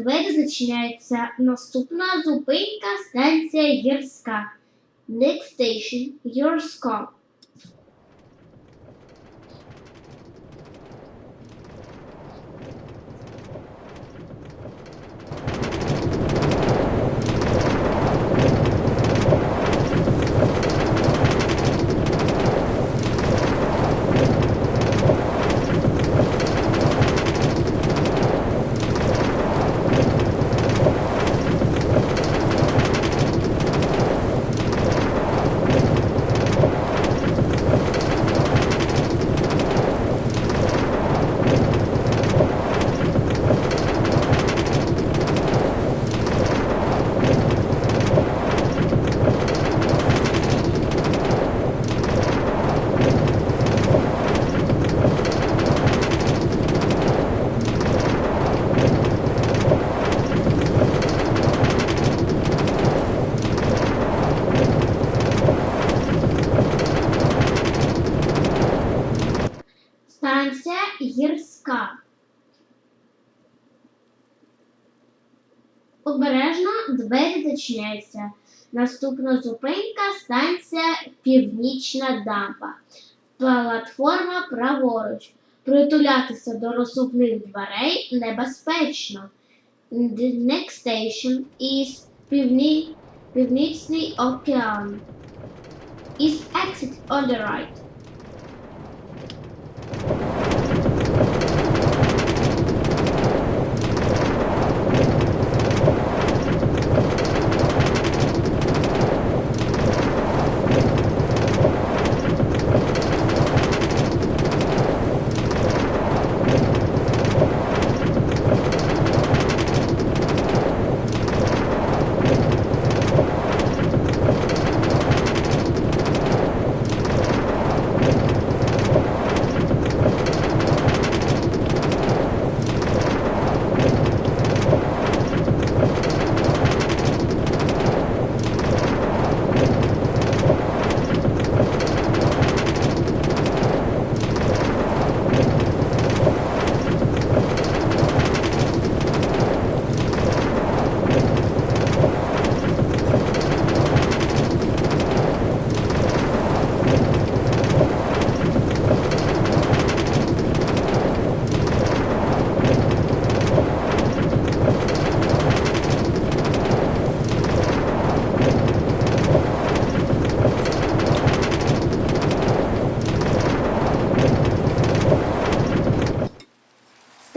двері зачиняються. Наступна зупинка станція Гірська. Next station Гірська. Станція Гірська. Обережно двері зачиняються. Наступна зупинка станція Північна дамба. Платформа праворуч. Притулятися до розсувних дверей небезпечно. The next station is Півні... Північний океан. Is exit on the right.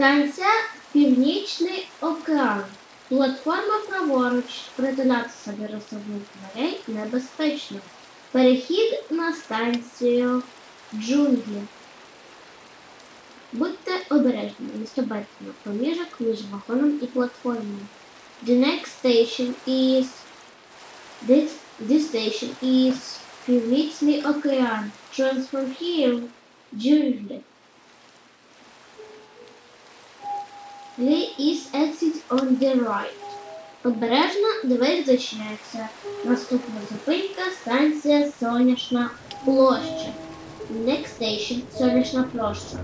Станція Північний океан. Платформа праворуч. Притинатися до розсувних дверей небезпечно. Перехід на станцію джунглі. Будьте обережні, не ступайте на проміжок між вагоном і платформою. The next station is this, this station is Північний океан. Transfer here джунглі. There is exit on the right. Обережно двері зачиняються. Наступна зупинка станція Сонячна площа. Next station Сонячна площа.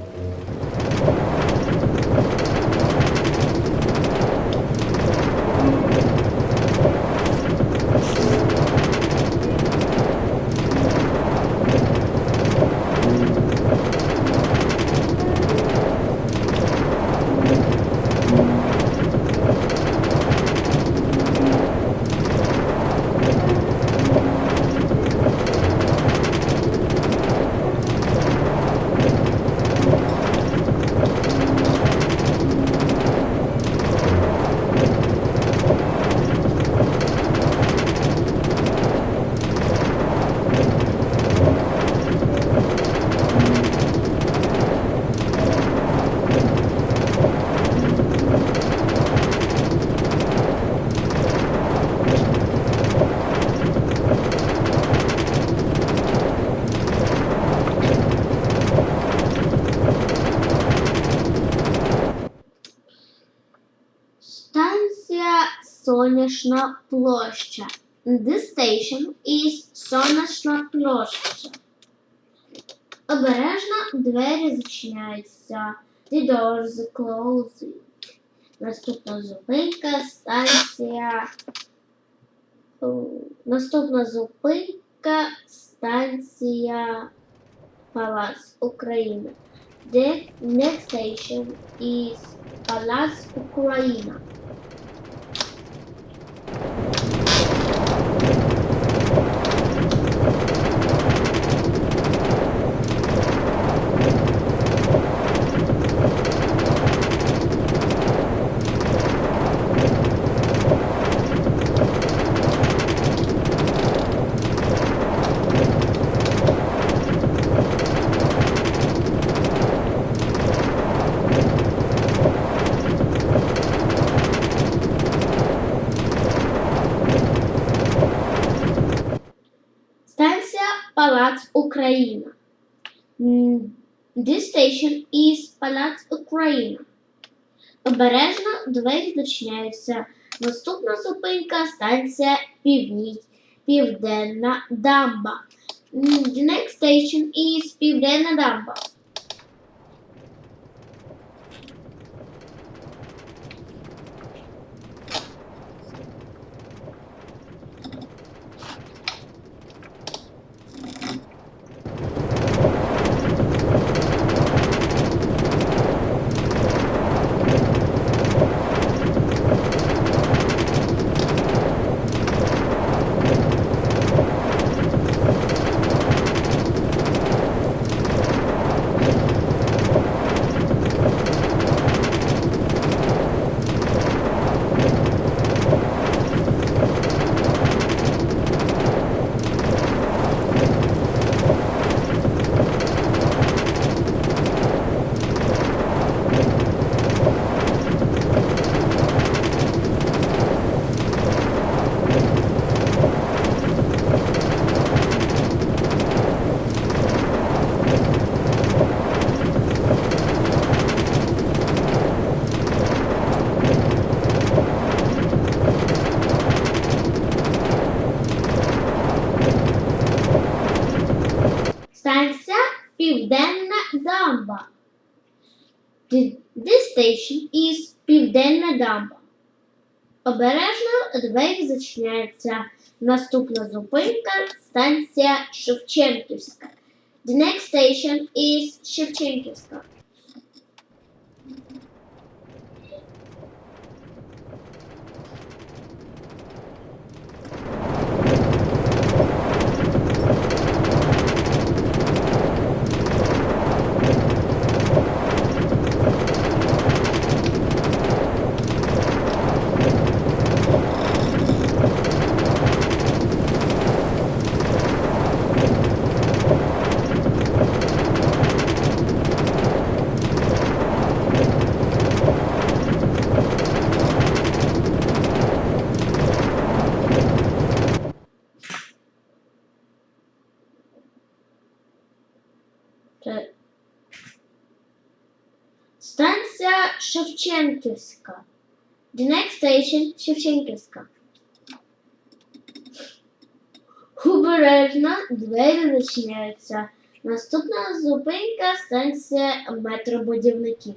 Станція Сонячна площа. This station is Сонячна площа. Обережно двері зачиняються. The doors closing. Наступна зупинка, станція. Наступна зупинка, станція Палац Україна. The next station is Палац Україна. Станція Ukraina. This station is Palats Ukraina. Обережно двері зачиняються. Наступна зупинка станція Північ, Південна Дамба. The next station is Південна Дамба. Станція Південна Дамба. The- This station is Південна Дамба. Обережно двері зачиняються. Наступна зупинка станція Шевченківська. The next station is Шевченківська. Станція Шевченківська. The next station Шевченківська. Обережно двері зачиняються. Наступна зупинка станція метробудівників.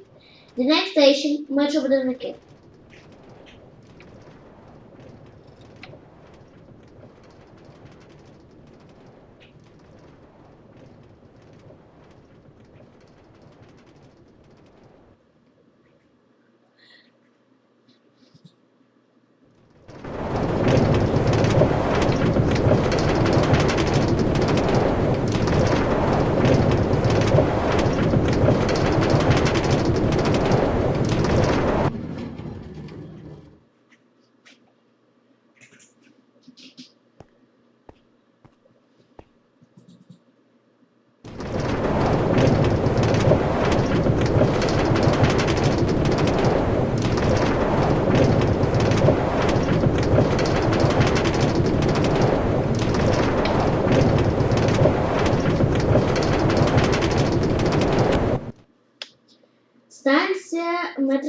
The next station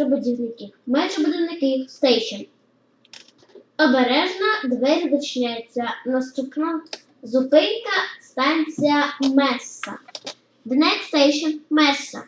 Станція метробудівників. Метробудівників Station. Обережно двері зачиняються. Наступна зупинка станція Месса. The next station Месса.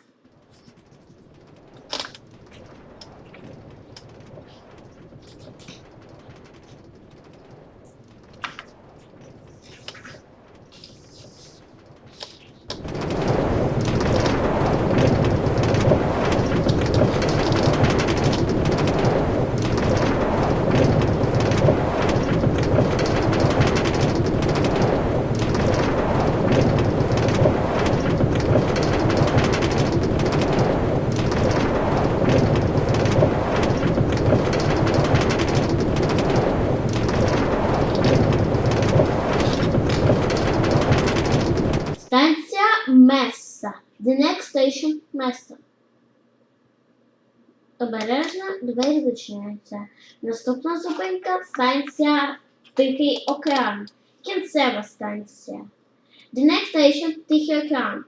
Двері. Наступна зупинка станція Тихий океан. Кінцева станція. The next station Тихий океан.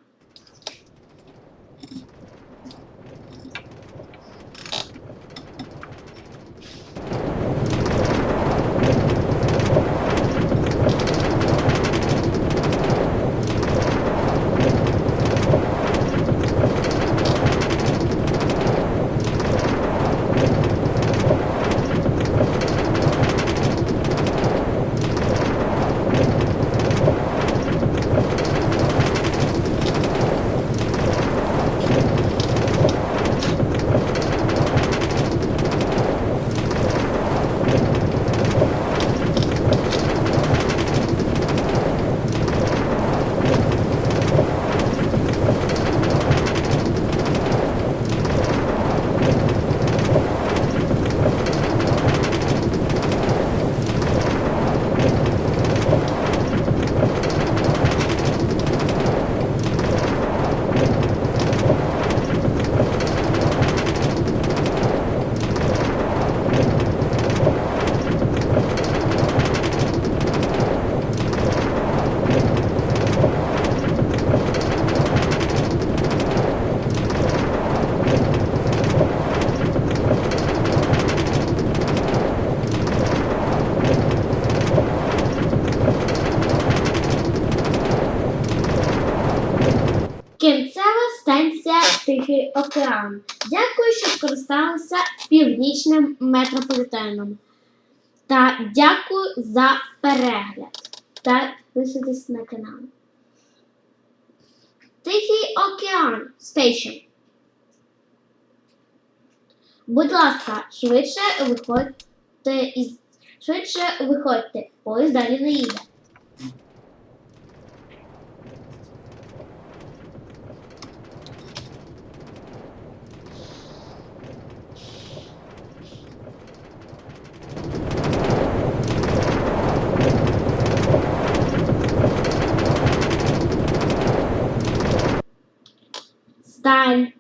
Кінцева станція Океан. Дякую, що скористалися північним метрополітеном. Та дякую за перегляд. Та підписуйтесь на канал. Тихий океан Station. Будь ласка, швидше виходьте із швидше виходьте. Поїзд далі не їде. Bye.